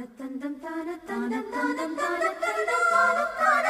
தான தந்தம் தான தானத்தந்தம் தானத்தந்தம் தானம் தானத்தந்தம் தானம் தானத்தந்தம்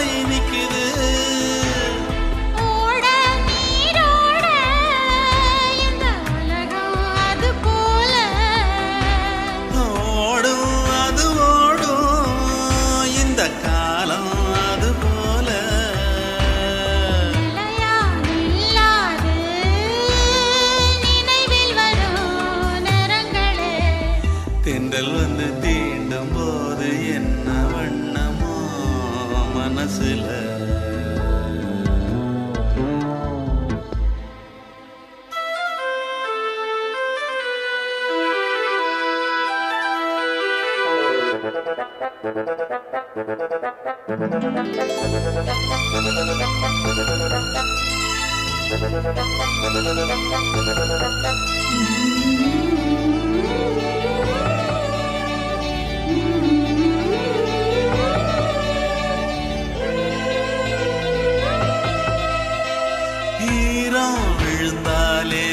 விழுந்தாலே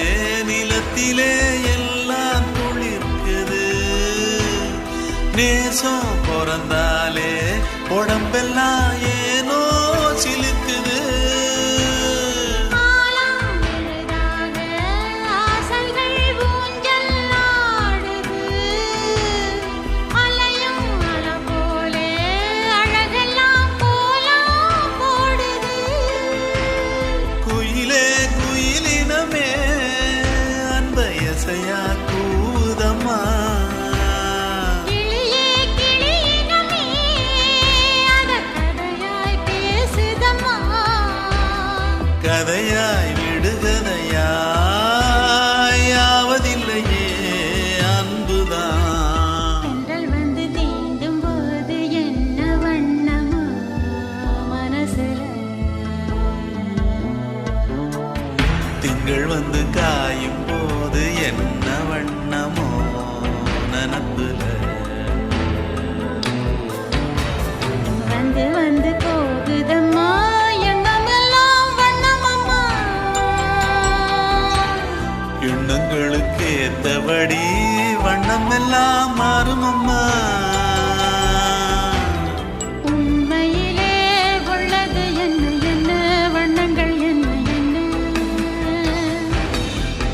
நிலத்திலே எல்லாம் துளிர்க்குது நேசம் பிறந்தாலே உடம்பெல்லாம் ஏனோ சிலுக்குது. காலம் எளிதாக ஆசைகள் ஊஞ்சல்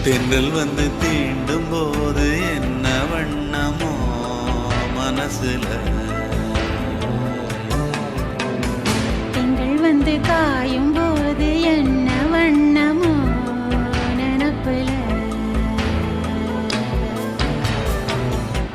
தென்றல் வந்து தீண்டும் போது என்ன வண்ணமோ மனசுல. தென்றல் வந்து காயும்